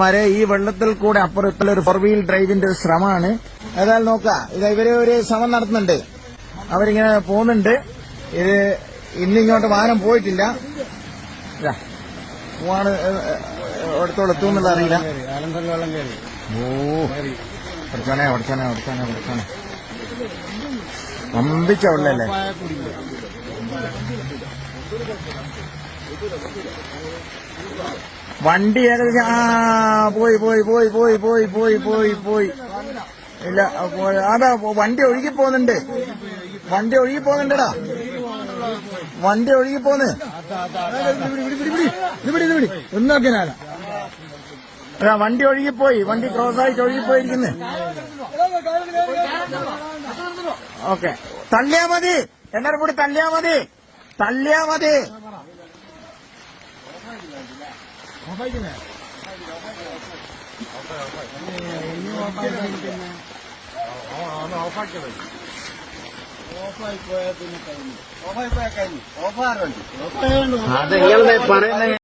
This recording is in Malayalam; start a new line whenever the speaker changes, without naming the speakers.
മാരെ ഈ വെള്ളത്തിൽ കൂടെ അപ്പുറത്തുള്ള ഒരു ഫോർ വീൽ ഡ്രൈവിന്റെ ഒരു ശ്രമമാണ്. ഏതായാലും നോക്കാം. ഇത് ഇവർ ഒരു ശ്രമം നടത്തുന്നുണ്ട്. അവരിങ്ങനെ പോകുന്നുണ്ട്. ഇത് ഇന്നിങ്ങോട്ട് വാഹനം പോയിട്ടില്ല. പോവാണ് എടുത്തോളം എത്തുമെന്നുള്ള അറിയില്ല. ഓ പഠിച്ചാനേ പഠിച്ചാനേ പഠിച്ചാനേ. വമ്പിച്ച വെള്ളല്ലേ? വണ്ടി ഏകദേശം ആ പോയി പോയി പോയി പോയി പോയി പോയി പോയി പോയി. ഇല്ല. അതാ വണ്ടി ഒഴുകി പോകുന്നുണ്ട്. വണ്ടി ഒഴുകി പോകുന്നുണ്ടടാ. വണ്ടി ഒഴുകി പോന്ന് ഒന്നോക്കിനാല വണ്ടി ഒഴുകിപ്പോയി വണ്ടി ക്രോസ് ആയിട്ട് ഒഴുകിപ്പോയിരിക്കുന്നു ഓക്കെ. തള്ളിയാ മതി. എല്ലാരും കൂടി തള്ളിയാ മതി. തള്ളിയാ മതി.
ഓഫായി പോയാൽ പിന്നെ കഴിഞ്ഞു. ഓഫായി പോയാൽ കഴിഞ്ഞു. ഓഫാറുണ്ട് അതെങ്ങനെ പറയുന്നത്